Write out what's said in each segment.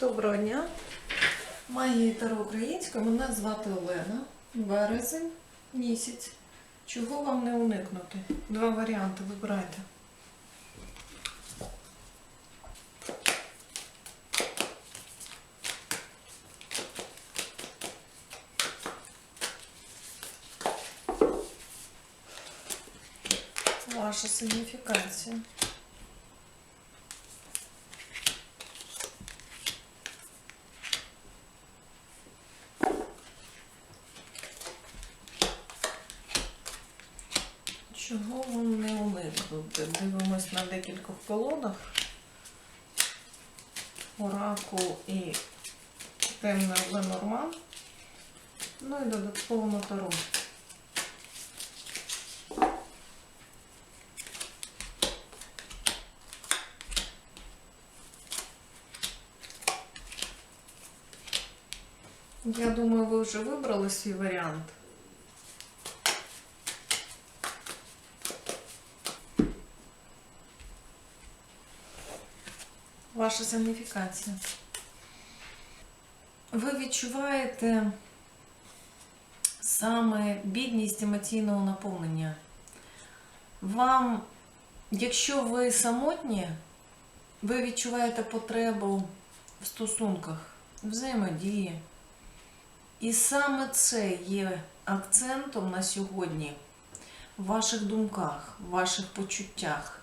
Доброго дня. Магія Таро Українська. Мене звати Олена. Березень місяць. Чого вам не уникнути? Два варіанти вибирайте. Ваша сигніфікація. Чого вам не уникнути? Дивимось на декількох колонах. Оракул і темний Ленорман. Ну і додатково на Таро. Я думаю, ви вже вибрали свій варіант. Ваша сигніфікація. Ви відчуваєте саме бідність емоційного наповнення. Вам, якщо ви самотні, ви відчуваєте потребу в стосунках, взаємодії. І саме це є акцентом на сьогодні в ваших думках, в ваших почуттях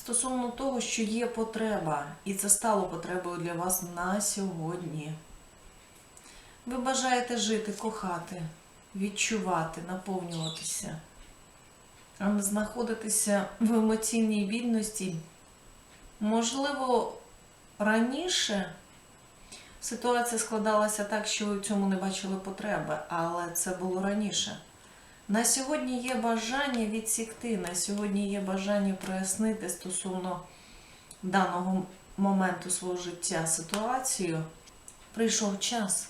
стосовно того, що є потреба, і це стало потребою для вас на сьогодні. Ви бажаєте жити, кохати, відчувати, наповнюватися, а не знаходитися в емоційній бідності. Можливо, раніше ситуація складалася так, що ви в цьому не бачили потреби, але це було раніше. На сьогодні є бажання відсікти, на сьогодні є бажання прояснити стосовно даного моменту свого життя ситуацію. Прийшов час.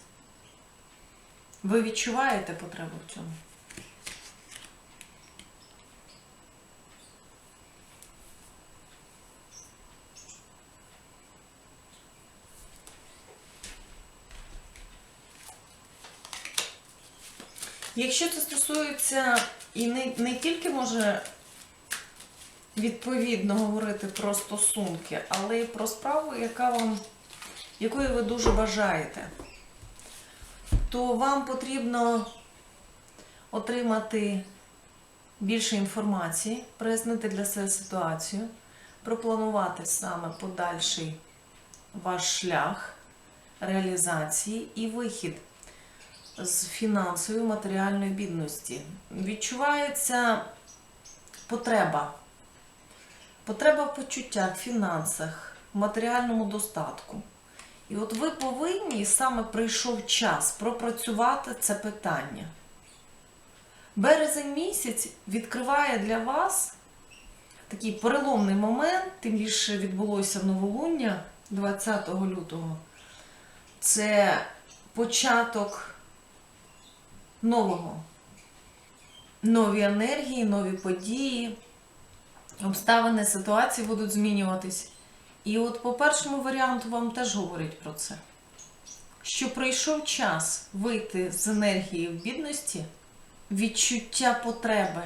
Ви відчуваєте потребу в цьому? Якщо це стосується і не, не тільки може відповідно говорити про стосунки, але й про справу, яка вам, якої ви дуже бажаєте, то вам потрібно отримати більше інформації, прояснити для себе ситуацію, пропланувати саме подальший ваш шлях реалізації і вихід з фінансової матеріальної бідності. Відчувається потреба. Потреба в почуттях, фінансах, в матеріальному достатку. І от ви повинні, саме прийшов час пропрацювати це питання. Березень місяць відкриває для вас такий переломний момент, тим більше відбулося новолуння 20 лютого. Це початок нового. Нові енергії, нові події, обставини ситуації будуть змінюватись. І от по першому варіанту вам теж говорять про це. Що прийшов час вийти з енергії в бідності, відчуття потреби.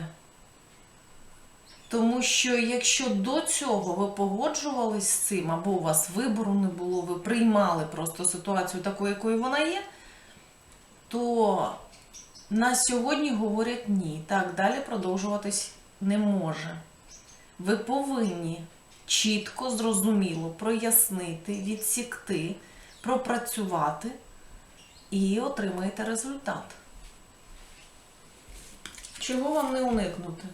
Тому що якщо до цього ви погоджувались з цим, або у вас вибору не було, ви приймали просто ситуацію такою, якою вона є, то на сьогодні говорять ні. Так далі продовжуватись не може. Ви повинні чітко, зрозуміло прояснити, відсікти, пропрацювати і отримаєте результат. Чого вам не уникнути?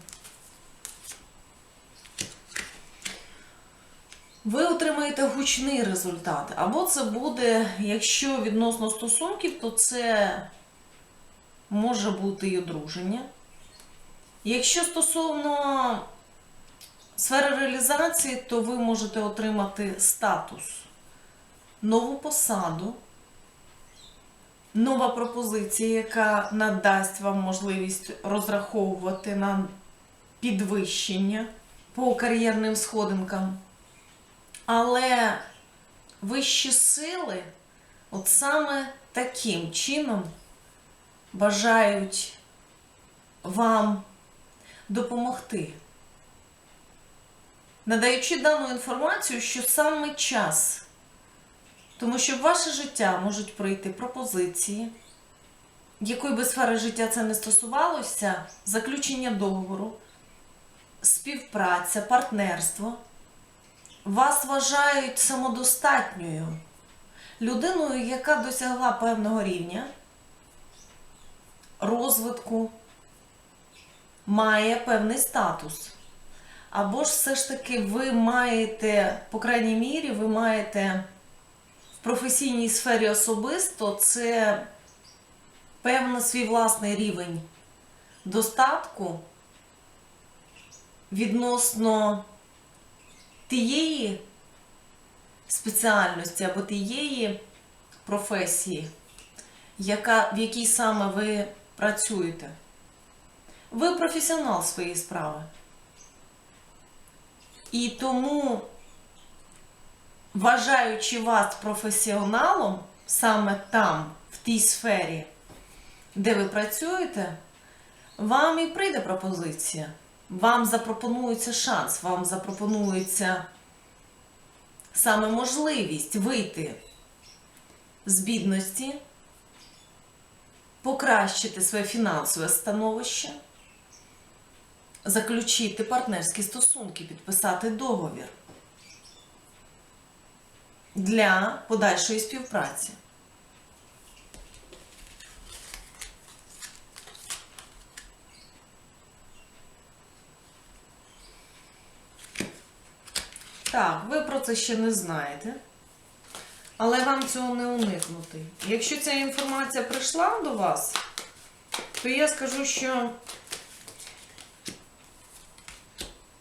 Ви отримаєте гучний результат. Або це буде, якщо відносно стосунків, то це може бути і одруження. Якщо стосовно сфери реалізації, то ви можете отримати статус, нову посаду, нова пропозиція, яка надасть вам можливість розраховувати на підвищення по кар'єрним сходинкам. Але вищі сили от саме таким чином бажають вам допомогти, надаючи дану інформацію, що саме час, тому що в ваше життя можуть прийти пропозиції, якої би сфери життя це не стосувалося, заключення договору, співпраця, партнерство. Вас вважають самодостатньою людиною, яка досягла певного рівня розвитку, має певний статус. Або ж все ж таки ви маєте, по крайній мірі, ви маєте в професійній сфері особисто це певний свій власний рівень достатку відносно тієї спеціальності або тієї професії, яка, в якій саме ви працюєте. Ви професіонал своєї справи. І тому, вважаючи вас професіоналом саме там, в тій сфері, де ви працюєте, вам і прийде пропозиція. Вам запропонується шанс, вам запропонується саме можливість вийти з бідності, покращити своє фінансове становище, заключити партнерські стосунки, підписати договір для подальшої співпраці. Так, ви про це ще не знаєте, але вам цього не уникнути. Якщо ця інформація прийшла до вас, то я скажу, що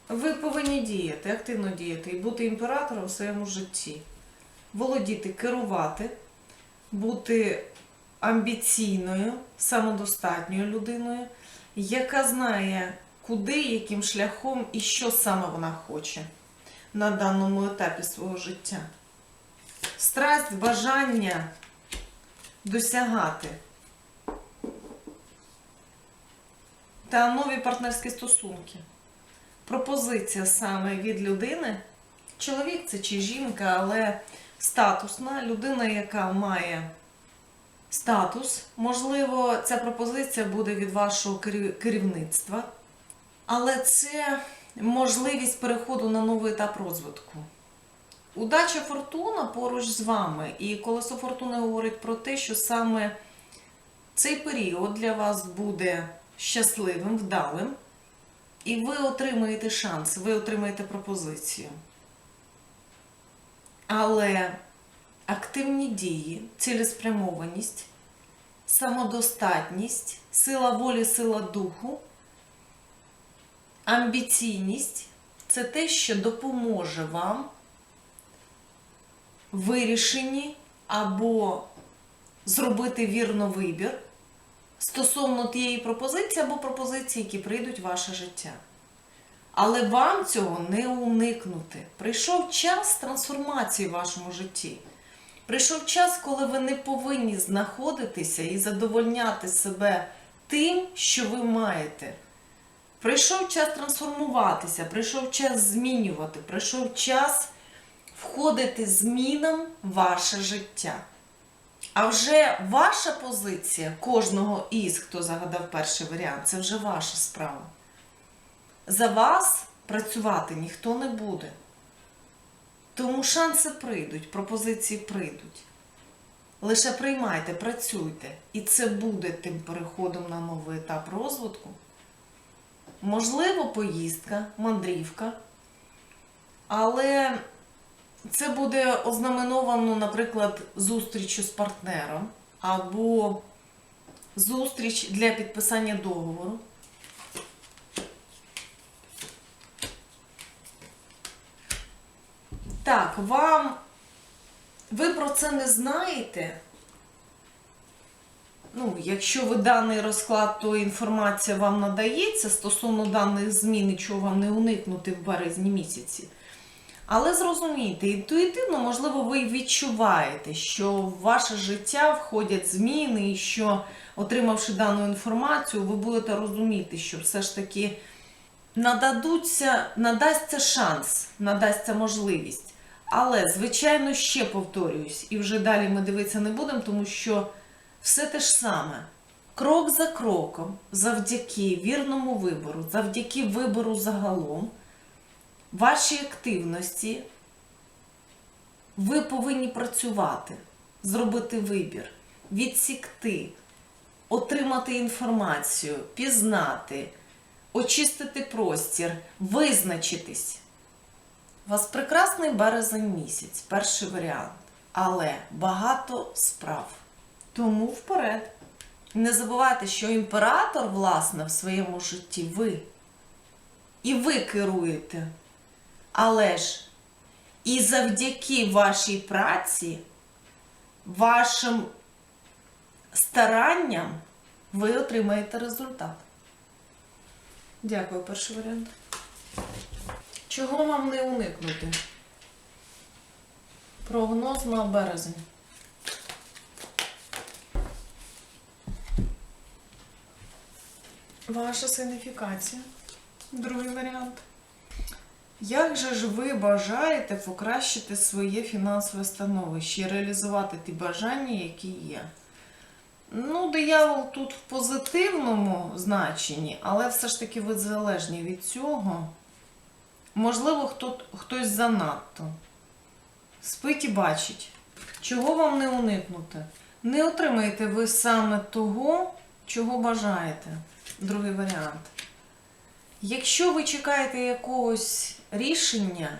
ви повинні діяти, активно діяти і бути імператором в своєму житті. Володіти, керувати, бути амбіційною, самодостатньою людиною, яка знає, куди, яким шляхом і що саме вона хоче на даному етапі свого життя. Страсть, бажання досягати та нові партнерські стосунки. Пропозиція саме від людини, чоловік це чи жінка, але статусна людина, яка має статус. Можливо, ця пропозиція буде від вашого керівництва, але це можливість переходу на новий етап розвитку. Удача фортуна поруч з вами, і колесо фортуни говорить про те, що саме цей період для вас буде щасливим, вдалим, і ви отримаєте шанс, ви отримаєте пропозицію. Але активні дії, цілеспрямованість, самодостатність, сила волі, сила духу амбіційність це те, що допоможе вам вирішенні або зробити вірно вибір стосовно тієї пропозиції або пропозиції, які прийдуть в ваше життя. Але вам цього не уникнути. Прийшов час трансформації в вашому житті. Прийшов час, коли ви не повинні знаходитися і задовольняти себе тим, що ви маєте. Прийшов час трансформуватися, прийшов час змінювати, прийшов час входити змінам ваше життя. А вже ваша позиція кожного із, хто загадав перший варіант, це вже ваша справа. За вас працювати ніхто не буде. Тому шанси прийдуть, пропозиції прийдуть. Лише приймайте, працюйте, і це буде тим переходом на новий етап розвитку. Можливо, поїздка, мандрівка, але це буде ознаменовано, наприклад, зустрічю з партнером або зустріч для підписання договору. Так, вам ви про це не знаєте. Ну, якщо ви даний розклад, то інформація вам надається стосовно даних змін, нічого вам не уникнути в березні місяці. Але зрозумійте, інтуїтивно, можливо, ви відчуваєте, що в ваше життя входять зміни, і що, отримавши дану інформацію, ви будете розуміти, що все ж таки нададуться, надасться шанс, надасться можливість. Але, звичайно, ще повторююсь, і вже далі ми дивитися не будемо, тому що все те ж саме. Крок за кроком, завдяки вірному вибору, завдяки вибору загалом, вашій активності ви повинні працювати, зробити вибір, відсікти, отримати інформацію, пізнати, очистити простір, визначитись. У вас прекрасний березень місяць, перший варіант, але багато справ. Тому вперед. Не забувайте, що імператор, власне, в своєму житті ви. І ви керуєте. Але ж і завдяки вашій праці, вашим старанням ви отримаєте результат. Дякую, перший варіант. Чого вам не уникнути? Прогноз на березень. Ваша сигніфікація. Другий варіант. Як же ж ви бажаєте покращити своє фінансове становище і реалізувати ті бажання, які є? Ну, диявол тут в позитивному значенні, але все ж таки ви залежні від цього. Можливо, хто, хтось занадто. Спить і бачить. Чого вам не уникнути? Не отримаєте ви саме того, чого бажаєте. Другий варіант. Якщо ви чекаєте якогось рішення,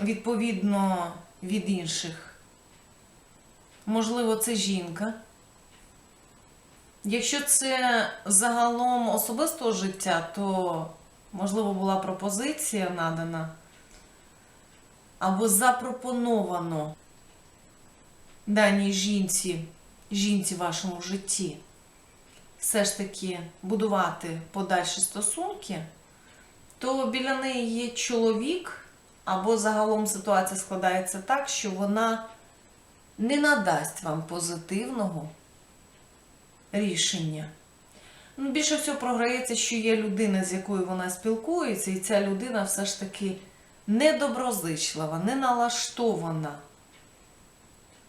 відповідно від інших, можливо, це жінка. Якщо це загалом особистого життя, то, можливо, була пропозиція надана або запропоновано даній жінці, жінці в вашому житті все ж таки будувати подальші стосунки, то біля неї є чоловік, або загалом ситуація складається так, що вона не надасть вам позитивного рішення. Ну, більше всього програється, що є людина, з якою вона спілкується, і ця людина все ж таки недоброзичлива, не налаштована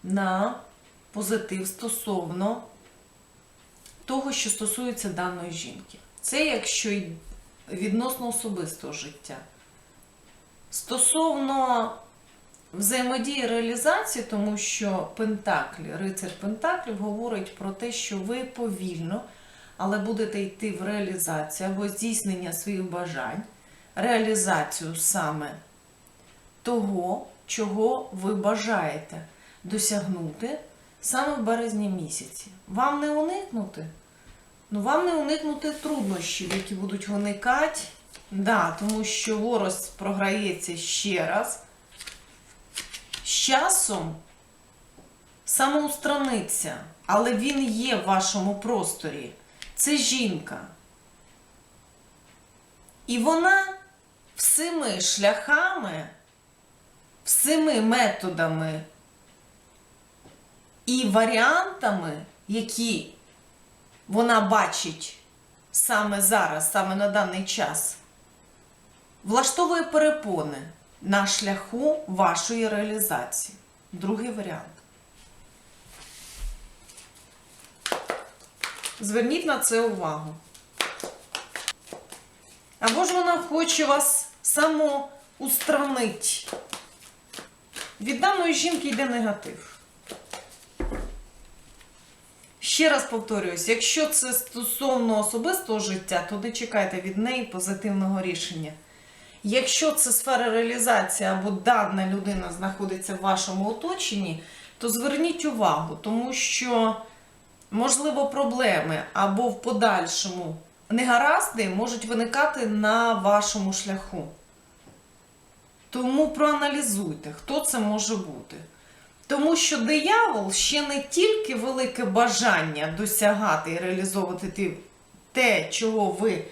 на позитив стосовно того, що стосується даної жінки. Це якщо й відносно особистого життя. Стосовно взаємодії реалізації, тому що Пентаклі, рицар Пентаклів говорить про те, що ви повільно, але будете йти в реалізацію або здійснення своїх бажань, реалізацію саме того, чого ви бажаєте досягнути саме в березні місяці. Вам не уникнути? Ну, вам не уникнути труднощів, які будуть виникати. Да, тому що ворог програється ще раз. З часом самоустраниться, але він є в вашому просторі. Це жінка. І вона всіми шляхами, всіми методами і варіантами, які вона бачить саме зараз, саме на даний час, влаштовує перепони на шляху вашої реалізації. Другий варіант. Зверніть на це увагу. Або ж вона хоче вас самоустранити. Від даної жінки йде негатив. Ще раз повторююсь, якщо це стосовно особистого життя, то не чекайте від неї позитивного рішення. Якщо це сфера реалізації або дана людина знаходиться в вашому оточенні, то зверніть увагу, тому що, можливо, проблеми або в подальшому негаразди можуть виникати на вашому шляху. Тому проаналізуйте, хто це може бути. Тому що диявол ще не тільки велике бажання досягати і реалізовувати те, чого ви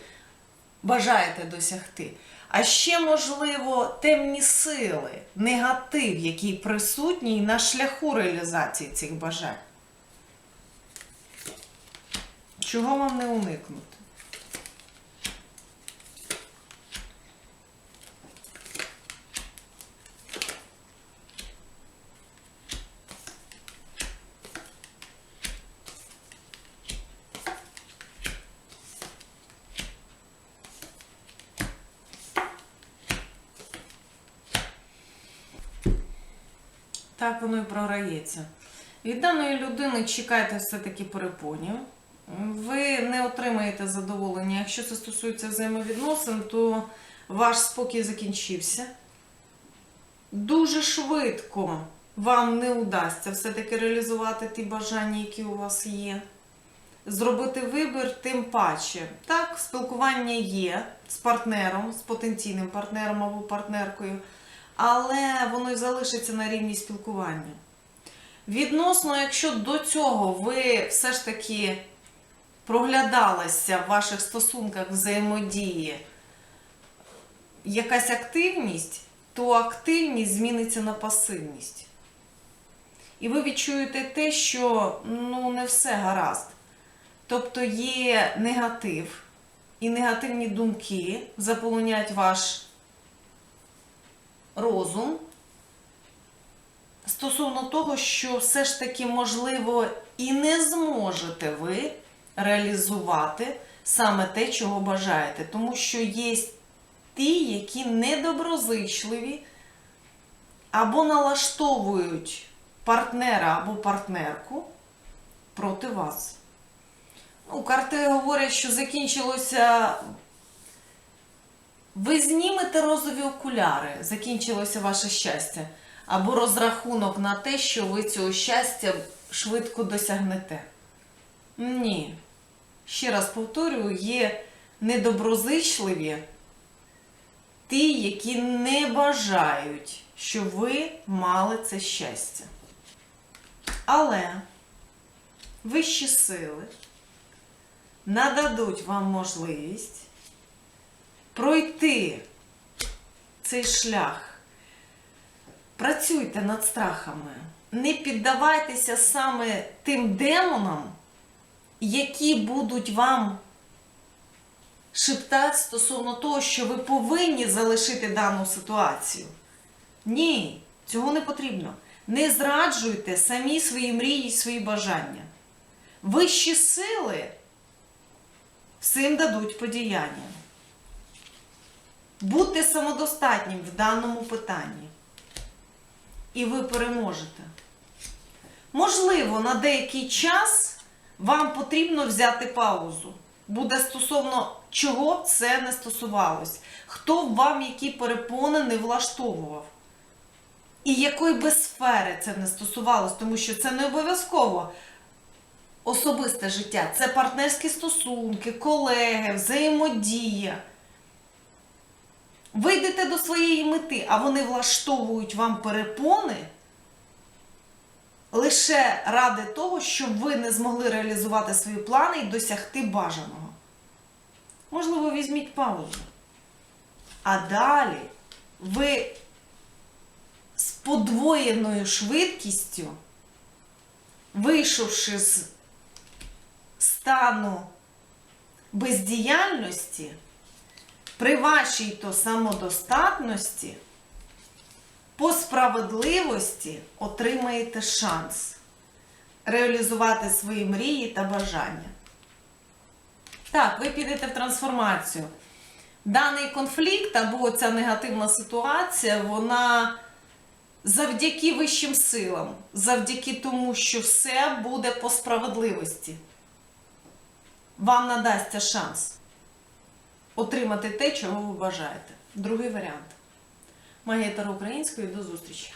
бажаєте досягти. А ще, можливо, темні сили, негатив, який присутній на шляху реалізації цих бажань. Чого вам не уникнути? Так воно і програється. Від даної людини чекайте все-таки перепонів. Ви не отримаєте задоволення. Якщо це стосується взаємовідносин, то ваш спокій закінчився. Дуже швидко вам не вдасться все-таки реалізувати ті бажання, які у вас є. Зробити вибір тим паче. Так, спілкування є з партнером, з потенційним партнером або партнеркою, але воно й залишиться на рівні спілкування. Відносно, якщо до цього ви все ж таки проглядалася в ваших стосунках взаємодії якась активність, то активність зміниться на пасивність. І ви відчуєте те, що ну, не все гаразд. Тобто є негатив, і негативні думки заполонять ваш розум стосовно того, що все ж таки, можливо, і не зможете ви реалізувати саме те, чого бажаєте. Тому що є ті, які недоброзичливі або налаштовують партнера або партнерку проти вас. Ну, карти говорять, що закінчилося. Ви знімете розові окуляри, закінчилося ваше щастя, або розрахунок на те, що ви цього щастя швидко досягнете. Ні. Ще раз повторюю, є недоброзичливі ті, які не бажають, щоб ви мали це щастя. Але вищі сили нададуть вам можливість пройти цей шлях. Працюйте над страхами. Не піддавайтеся саме тим демонам, які будуть вам шептати стосовно того, що ви повинні залишити дану ситуацію. Ні, цього не потрібно. Не зраджуйте самі свої мрії, свої бажання. Вищі сили всім дадуть подіяння. Будьте самодостатнім в даному питанні. І ви переможете. Можливо, на деякий час вам потрібно взяти паузу. Буде стосовно чого це не стосувалось. Хто вам які перепони не влаштовував. І якої би сфери це не стосувалось, тому що це не обов'язково особисте життя. Це партнерські стосунки, колеги, взаємодія. Ви йдете до своєї мети, а вони влаштовують вам перепони лише ради того, щоб ви не змогли реалізувати свої плани і досягти бажаного. Можливо, візьміть паузу. А далі ви з подвоєною швидкістю, вийшовши з стану бездіяльності, при вашій то самодостатності, по справедливості отримаєте шанс реалізувати свої мрії та бажання. Так, ви підете в трансформацію. Даний конфлікт або ця негативна ситуація, вона завдяки вищим силам, завдяки тому, що все буде по справедливості. Вам надасться шанс отримати те, чого ви бажаєте. Другий варіант. Магія Таро української до зустрічі!